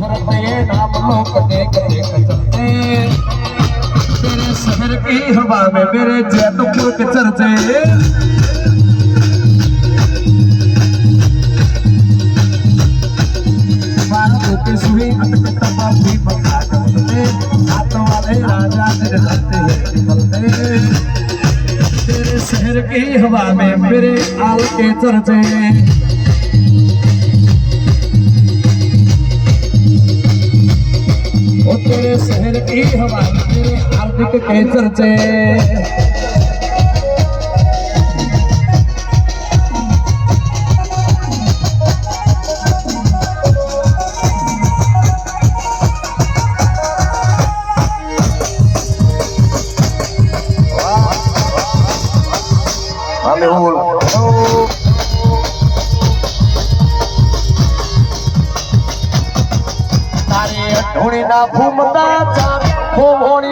भरते नाम लोक देख देख चलते तेरे शहर की हवा में मेरे जैतपुर के चर्चे तेरे शहर की हवा में मेरे आल के चर्चे शहर की हवा में तेरे हार्दिक के ઢોળી ના ફૂમતા